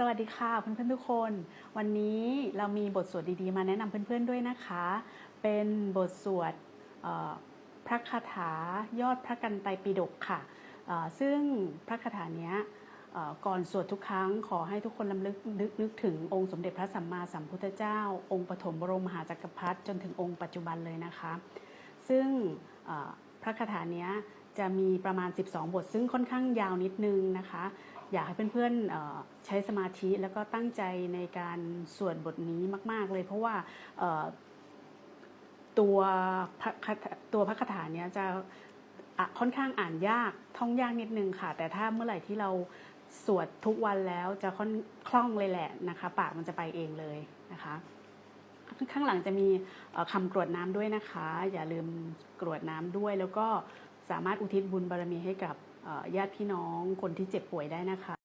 สวัสดีค่ะเพื่อนๆทุกคน วันนี้เรามีบทสวดดีๆ มาแนะนำเพื่อนๆด้วยนะคะ เป็นบทสวดพระคาถายอดพระกันไตปิฎกค่ะ ซึ่งพระคาถานี้ก่อนสวดทุกครั้งขอให้ทุกคนลำลึกนึกนึกถึงองค์สมเด็จพระสัมมาสัมพุทธเจ้า องค์ปฐมบรมมหาจักรพรรดิจนถึงองค์ปัจจุบันเลยนะคะ ซึ่ง ระคาถาเนี้ยจะมีประมาณ 12 บท ซึ่งค่อนข้างยาวนิดนึงนะคะ อยากให้เพื่อนๆใช้สมาธิแล้วก็ตั้งใจในการสวดบทนี้มาก ๆ เลย เพราะว่าตัวพระคาถาตัวพระคาถาเนี้ยจะอะค่อนข้างอ่านยากท่องยากนิดนึงค่ะ แต่ถ้าเมื่อไหร่ที่เราสวดทุกวันแล้วจะค่อนคล่องเลยแหละนะคะ ปากมันจะไปเองเลยนะคะ ข้างหลังจะมีเอ่อคำกรวดน้ำด้วยนะคะ อย่าลืมกรวดน้ำด้วย แล้วก็สามารถอุทิศบุญบารมีให้กับญาติพี่น้องคนที่เจ็บป่วยได้นะคะ